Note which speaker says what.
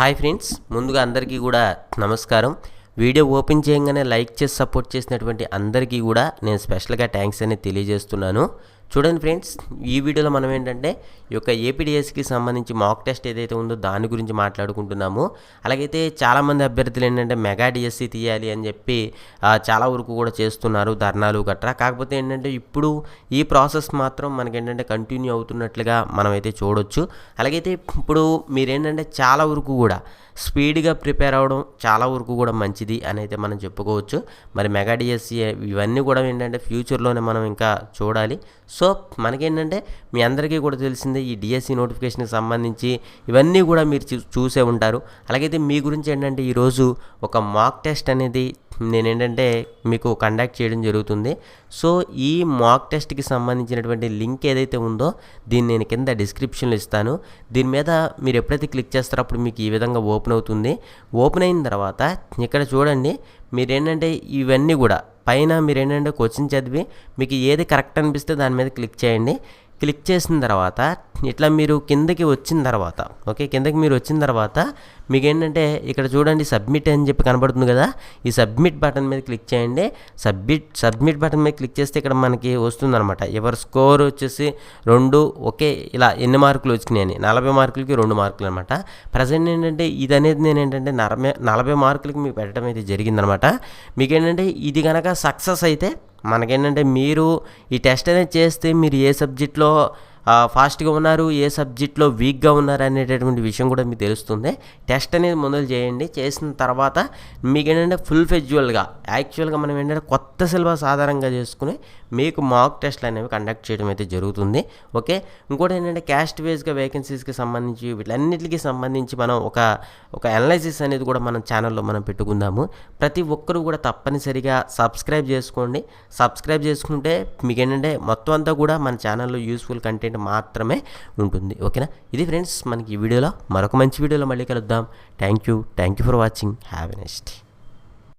Speaker 1: Hi friends ముందుగా అందరికీ కూడా నమస్కారం. వీడియో ఓపెన్ చేయగానే లైక్ చేసి సపోర్ట్ చేసినటువంటి అందరికీ కూడా నేను స్పెషల్గా థ్యాంక్స్ అనేది తెలియజేస్తున్నాను. చూడండి ఫ్రెండ్స్ ఈ వీడియోలో మనం ఏంటంటే ఈ యొక్క ఏపీడిఎస్కి సంబంధించి మాక్ టెస్ట్ ఏదైతే ఉందో దాని గురించి మాట్లాడుకుంటున్నాము. అలాగైతే చాలామంది అభ్యర్థులు ఏంటంటే మెగా డిఎస్సి తీయాలి అని చెప్పి చాలా వరకు కూడా చేస్తున్నారు ధర్నాలు గట్రా. కాకపోతే ఏంటంటే ఇప్పుడు ఈ ప్రాసెస్ మాత్రం మనకేంటంటే కంటిన్యూ అవుతున్నట్లుగా మనమైతే చూడొచ్చు. అలాగైతే ఇప్పుడు మీరేంటంటే చాలా వరకు కూడా స్పీడ్గా ప్రిపేర్ అవ్వడం చాలా వరకు కూడా మంచిది అని అయితే మనం చెప్పుకోవచ్చు. మరి మెగా డిఎస్సి ఇవన్నీ కూడా ఏంటంటే ఫ్యూచర్లోనే మనం ఇంకా చూడాలి. సో మనకేంటంటే మీ అందరికీ కూడా తెలిసిందే ఈ డిఎస్సి నోటిఫికేషన్కి సంబంధించి ఇవన్నీ కూడా మీరు చూ- చూసే ఉంటారు. అలాగైతే మీ గురించి ఏంటంటే ఈరోజు ఒక మాక్ టెస్ట్ అనేది నేను ఏంటంటే మీకు కండక్ట్ చేయడం జరుగుతుంది. సో ఈ మాక్ టెస్ట్కి సంబంధించినటువంటి లింక్ ఏదైతే ఉందో దీన్ని నేను కింద డిస్క్రిప్షన్లో ఇస్తాను. దీని మీద మీరు ఎప్పుడైతే క్లిక్ చేస్తారో అప్పుడు మీకు ఈ విధంగా ఓపెన్ అవుతుంది. ఓపెన్ అయిన తర్వాత ఇక్కడ చూడండి మీరేంటంటే ఇవన్నీ కూడా పైన మీరేంటంటే క్వశ్చన్ చదివి మీకు ఏది కరెక్ట్ అనిపిస్తే దాని మీద క్లిక్ చేయండి. క్లిక్ చేసిన తర్వాత ఇట్లా మీరు కిందకి వచ్చిన తర్వాత ఓకే కిందకి మీరు వచ్చిన తర్వాత మీకు ఏంటంటే ఇక్కడ చూడండి సబ్మిట్ అని చెప్పి కనబడుతుంది కదా ఈ సబ్మిట్ బటన్ మీద క్లిక్ చేయండి. సబ్మిట్ సబ్మిట్ బటన్ మీద క్లిక్ చేస్తే ఇక్కడ మనకి వస్తుందన్నమాట. ఎవరి స్కోర్ వచ్చేసి రెండు ఒకే ఇలా ఎన్ని మార్కులు వచ్చినాయని. నలభై మార్కులకి రెండు మార్కులు అనమాట ప్రజెంట్ ఏంటంటే ఇది అనేది నేను ఏంటంటే నలభై నలభై మార్కులకి మీకు పెట్టడం అయితే జరిగిందనమాట మీకు ఏంటంటే ఇది కనుక సక్సెస్ అయితే మనకేంటంటే మీరు ఈ టెస్ట్ అనేది చేస్తే మీరు ఏ సబ్జెక్ట్లో ఫాస్ట్గా ఉన్నారు ఏ సబ్జెక్ట్లో వీక్గా ఉన్నారు అనేటటువంటి విషయం కూడా మీకు తెలుస్తుంది. టెస్ట్ అనేది మొదలు చేయండి. చేసిన తర్వాత మీకు ఏంటంటే ఫుల్ ఫెజ్యువల్గా యాక్చువల్గా మనం ఏంటంటే కొత్త సిలబస్ ఆధారంగా చేసుకుని మీకు మాక్ టెస్ట్లు అనేవి కండక్ట్ చేయడం అయితే జరుగుతుంది. ఓకే? ఇంకోటి ఏంటంటే క్యాస్ట్ వేస్గా వేకెన్సీస్కి సంబంధించి వీటన్నిటికి సంబంధించి మనం ఒక ఒక అనలైసిస్ అనేది కూడా మనం ఛానల్లో మనం పెట్టుకుందాము. ప్రతి ఒక్కరు కూడా తప్పనిసరిగా సబ్స్క్రైబ్ చేసుకోండి. సబ్స్క్రైబ్ చేసుకుంటే మీకు ఏంటంటే మొత్తం అంతా కూడా మన ఛానల్లో యూస్ఫుల్ కంటెంట్ మాత్రమే ఉంటుంది. ఓకేనా? ఇది ఫ్రెండ్స్ మనకి ఈ వీడియోలో మరొక మంచి వీడియోలో మళ్ళీ కలుద్దాం. Thank you thank you for watching have a next